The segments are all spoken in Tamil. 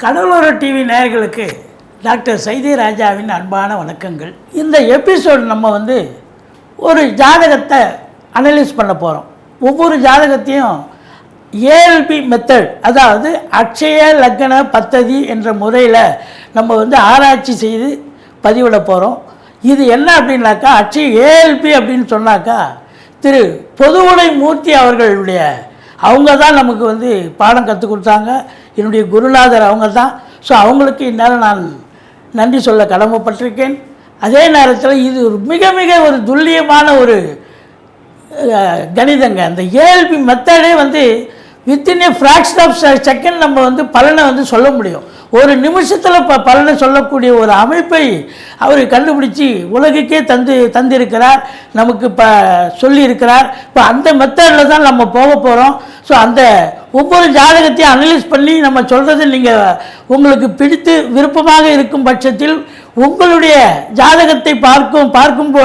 கடலோர டிவி நேயர்களுக்கு டாக்டர் சைதி ராஜாவின் அன்பான வணக்கங்கள். இந்த எபிசோடு நம்ம வந்து ஒரு ஜாதகத்தை அனலைஸ் பண்ண போகிறோம் ஒவ்வொரு ஜாதகத்தையும் ஏஎல்பி மெத்தட் அதாவது அக்ஷய லக்ன பத்ததி என்ற முறையில் நம்ம வந்து ஆராய்ச்சி செய்து பதிவிட போகிறோம் இது என்ன அப்படின்னாக்கா அக்ஷய ஏஎல்பி அப்படின்னு சொன்னாக்கா திரு பொதுவுடை மூர்த்தி அவர்களுடைய அவங்க தான் நமக்கு வந்து பாடம் கற்றுக் கொடுத்தாங்க. என்னுடைய குருநாதர் அவங்க தான் ஸோ அவங்களுக்கு இந்நேரம் நான் நன்றி சொல்ல கடமைப்பட்டிருக்கேன். அதே நேரத்தில் இது ஒரு மிக மிக ஒரு துல்லியமான ஒரு கணிதங்க. அந்த ஏஎல்பி மெத்தடே வந்து within a fraction of second நம்ம வந்து பலனை வந்து சொல்ல முடியும். ஒரு நிமிஷத்தில் ப பலனை சொல்லக்கூடிய ஒரு அமைப்பை அவர் கண்டுபிடிச்சி உலகுக்கே தந்து தந்திருக்கிறார் நமக்கு இப்போ சொல்லியிருக்கிறார். இப்போ அந்த மெத்தடில் தான் நம்ம போக போகிறோம் ஸோ அந்த ஒவ்வொரு ஜாதகத்தையும் அனலைஸ் பண்ணி நம்ம சொல்கிறது நீங்கள் உங்களுக்கு பிடித்து விருப்பமாக இருக்கும் பட்சத்தில் உங்களுடைய ஜாதகத்தை பார்க்கும் பார்க்கும் போ-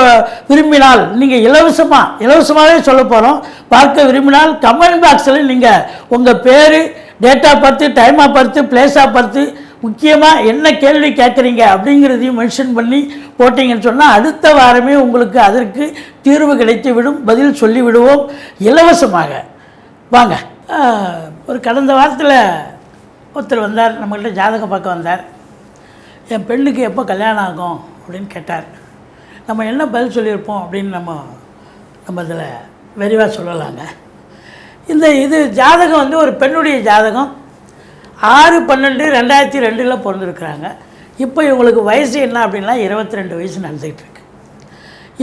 விரும்பினால் நீங்கள் இலவசமாக இலவசமாகவே சொல்ல போகிறோம் பார்க்க விரும்பினால் கமெண்ட் பாக்ஸில் நீங்கள் உங்கள் பேர் டேட்டா பார்த்து டைமாக பார்த்து பிளேஸாக பார்த்து முக்கியமாக என்ன கேள்வி கேட்குறீங்க அப்படிங்கிறதையும் மென்ஷன் பண்ணி போட்டிங்கன்னு சொன்னால் அடுத்த வாரமே உங்களுக்கு அதற்கு தீர்வு கிடைத்து விடும் பதில் சொல்லிவிடுவோம். இலவசமாக. வாங்க. ஒரு கடந்த வாரத்தில் ஒருத்தர் வந்தார் நம்மகிட்ட ஜாதகம் பார்க்க வந்தார். என் பெண்ணுக்கு எப்போ கல்யாணம் ஆகும் அப்படின்னு கேட்டார். நம்ம என்ன பதில் சொல்லியிருப்போம் அப்படின்னு நம்ம நம்ம இதில் விரிவாக சொல்லலாங்க. இந்த இது ஜாதகம் வந்து ஒரு பெண்ணுடைய ஜாதகம். ஆறு பன்னெண்டு ரெண்டாயிரத்தி ரெண்டில் பிறந்திருக்கிறாங்க. இப்போ இவங்களுக்கு வயசு என்ன அப்படின்னா இருபத்தி ரெண்டு வயசு நடந்துகிட்டு இருக்கு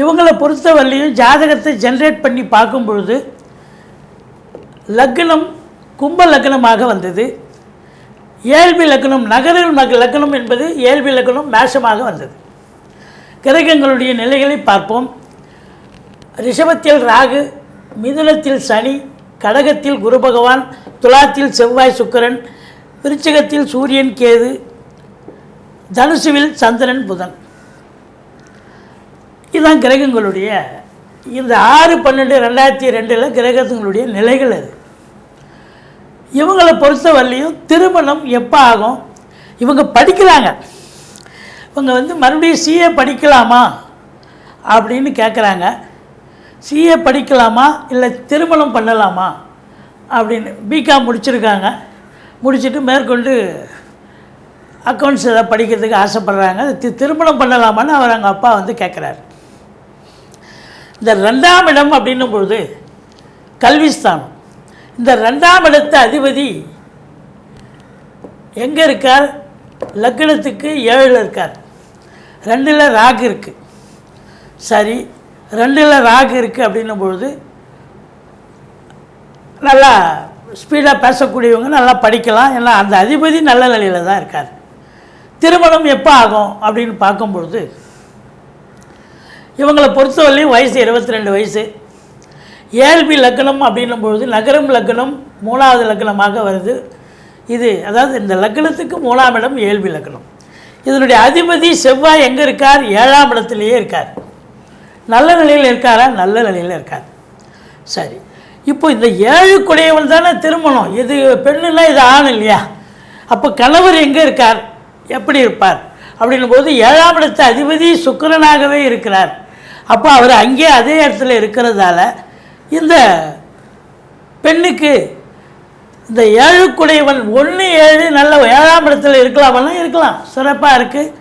இவங்களை பொறுத்தவரையிலையும் ஜாதகத்தை ஜென்ரேட் பண்ணி பார்க்கும் பொழுது லக்னம் கும்ப லக்னமாக வந்தது. ஏழ்பி லக்னம் நகரில் மக லக்னம் என்பது ஏழ்பி லக்னம் மேஷமாக வந்தது. கிரகங்களுடைய நிலைகளை பார்ப்போம். ரிஷபத்தில் ராகு மிதுனத்தில் சனி கடகத்தில் குரு பகவான் துலாத்தில் செவ்வாய் சுக்கிரன் விருச்சகத்தில் சூரியன் கேது தனுசுவில் சந்திரன் புதன். இதுதான் கிரகங்களுடைய இந்த ஆறு பன்னெண்டு ரெண்டாயிரத்தி ரெண்டில் கிரகங்களுடைய நிலைகள் அது. இவங்களை பொறுத்தவரையும் திருமணம் எப்போ ஆகும்? இவங்க படிக்கிறாங்க. இவங்க வந்து மறுபடியும் சிஏ படிக்கலாமா? அப்படின்னு கேட்குறாங்க சிஏ படிக்கலாமா இல்லை திருமணம் பண்ணலாமா? அப்படின்னு பிகாம் முடிச்சிருக்காங்க. முடிச்சுட்டு மேற்கொண்டு அக்கௌண்ட்ஸ் ஏதாவது படிக்கிறதுக்கு ஆசைப்பட்றாங்க. தி திருமணம் பண்ணலாமான்னு அவர் அவங்க அப்பா வந்து கேட்குறாரு இந்த ரெண்டாம் இடம் அப்படின்னும் பொழுது கல்விஸ்தானம். இந்த ரெண்டாம் இடத்த அதிபதி எங்கே இருக்கார்? லக்னத்துக்கு ஏழில் இருக்கார். ரெண்டில் ராகு இருக்குது சரி ரெண்டில் ராகு இருக்குது அப்படின்னும் பொழுது நல்லா ஸ்பீடாக பேசக்கூடியவங்க நல்லா படிக்கலாம். ஏன்னா அந்த அதிபதி நல்ல நிலையில் தான் இருக்கார். திருமணம் எப்போ ஆகும் அப்படின்னு பார்க்கும்பொழுது இவங்களை பொறுத்தவரையிலையும் வயசு இருபத்தி ரெண்டு வயசு ஏழ்பி லக்னம் அப்படின்னும் பொழுது நகரம் லக்னம் மூணாவது லக்னமாக வருது. இது அதாவது இந்த லக்னத்துக்கு மூணாம் இடம் ஏழ்பி லக்னம். இதனுடைய அதிபதி செவ்வாய் எங்கே இருக்கார்? ஏழாம் இடத்துலையே இருக்கார். நல்ல நிலையில் இருக்காரா? நல்ல நிலையில் இருக்கார். சரி. இப்போ இந்த ஏழு குடையவள் தானே திருமணம். இது பெண்ணுன்னா இது ஆண் இல்லையா? அப்போ கணவர் எங்கே இருக்கார்? எப்படி இருப்பார்? அப்படின்னும் போது ஏழாம் இடத்து அதிபதி சுக்கரனாகவே இருக்கிறார். அப்போ அவர் அங்கே அதே இடத்துல இருக்கிறதால இந்த பெண்ணுக்கு இந்த ஏழுக்குடையவன் ஒன்று ஏழு நல்ல ஏழாம் இடத்துல இருக்கலாமெல்லாம் இருக்கலாம். சிறப்பாக இருக்குது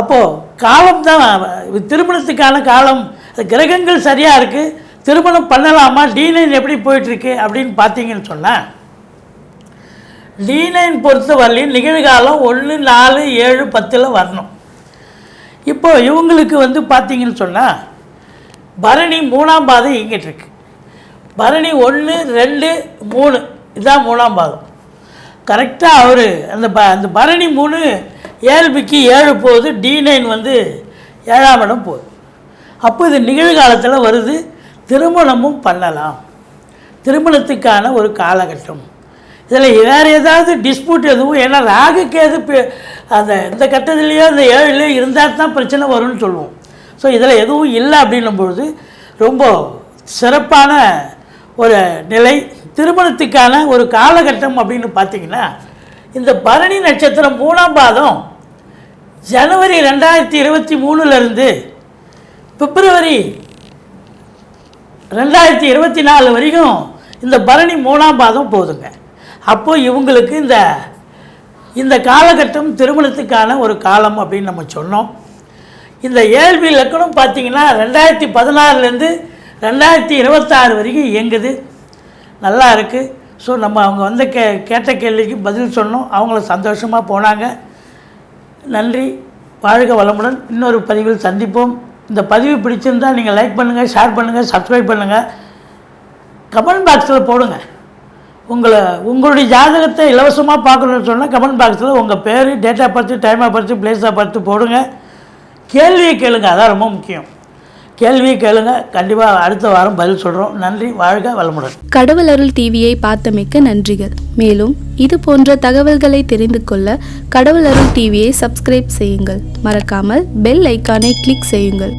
அப்போது காலம் தான் திருமணத்துக்கான காலம். கிரகங்கள் சரியாக இருக்குது திருமணம் பண்ணலாமா? டி நைன் எப்படி போயிட்டுருக்கு அப்படின்னு பார்த்தீங்கன்னு சொன்னால் டி நைன் பொறுத்த நிகழ்காலம் ஒன்று நாலு ஏழு பத்தில் வரணும். இப்போ இவங்களுக்கு வந்து பார்த்தீங்கன்னு சொன்னால் பரணி மூணாம் பாதை இயங்கிட்டு இருக்கு. பரணி ஒன்று ரெண்டு மூணு. இதுதான் மூணாம் பாதம். கரெக்டாக அவர் அந்த ப அந்த பரணி மூணு ஏழ்பிக்கு ஏழு போகுது டி நைன் வந்து ஏழாம் இடம் போகுது. அப்போ இது நிகழ்காலத்தில் வருது திருமணமும் பண்ணலாம். திருமணத்துக்கான ஒரு காலகட்டம். இதில் வேறு ஏதாவது டிஸ்பியூட் எதுவும் ஏன்னா ராகுக்கு எது அந்த இந்த கட்டத்துலேயோ அந்த ஏழுலேயோ இருந்தால் தான் பிரச்சனை வரும்னு சொல்லுவோம். ஸோ இதில் எதுவும் இல்லை அப்படின்னும் பொழுது ரொம்ப சிறப்பான ஒரு நிலை திருமணத்துக்கான ஒரு காலகட்டம் அப்படின்னு பார்த்தீங்கன்னா இந்த பரணி நட்சத்திரம் மூணாம் பாதம் ஜனவரி ரெண்டாயிரத்தி இருபத்தி மூணுலேருந்து பிப்ரவரி ரெண்டாயிரத்தி இருபத்தி நாலு வரைக்கும் இந்த பரணி மூணாம் பாதம் போதுங்க. அப்போது இவங்களுக்கு இந்த இந்த காலகட்டம் திருமணத்துக்கான ஒரு காலம் அப்படின்னு நம்ம சொன்னோம். இந்த ஏழ்வி லக்கணம் பார்த்தீங்கன்னா ரெண்டாயிரத்தி பதினாறுலேருந்து ரெண்டாயிரத்தி இருபத்தாறு வரைக்கும் இயங்குது. நல்லா இருக்குது ஸோ நம்ம அவங்க வந்து கே கேட்ட கேள்விக்கு பதில் சொன்னோம் அவங்கள சந்தோஷமாக போனாங்க. நன்றி. வாழ்க வளமுடன். இன்னொரு பதிவில் சந்திப்போம். இந்த பதிவு பிடிச்சிருந்தா நீங்கள் லைக் பண்ணுங்கள் ஷேர் பண்ணுங்கள் சப்ஸ்கிரைப் பண்ணுங்கள் கமெண்ட் பாக்ஸில் போடுங்க. உங்களை உங்களுடைய ஜாதகத்தை இலவசமாக பார்க்கணுன்னு சொன்னால் கமெண்ட் பாக்ஸில் உங்கள் பேர் டேட்டா பார்த்து டைமை பார்த்து பிளேஸாக பார்த்து போடுங்க. கேள்வியை கேளுங்க. அதான் ரொம்ப முக்கியம். கேள்வி கேளுங்க. கண்டிப்பாக அடுத்த வாரம் பதில் சொல்கிறோம் நன்றி வாழ்க வளமுடன். கடவுள் அருள் டிவியை பார்த்தமைக்க நன்றிகள். மேலும் இது போன்ற தகவல்களை தெரிந்து கொள்ள கடவுள் அருள் டிவியை சப்ஸ்கிரைப் செய்யுங்கள். மறக்காமல் பெல் ஐக்கானை கிளிக் செய்யுங்கள்.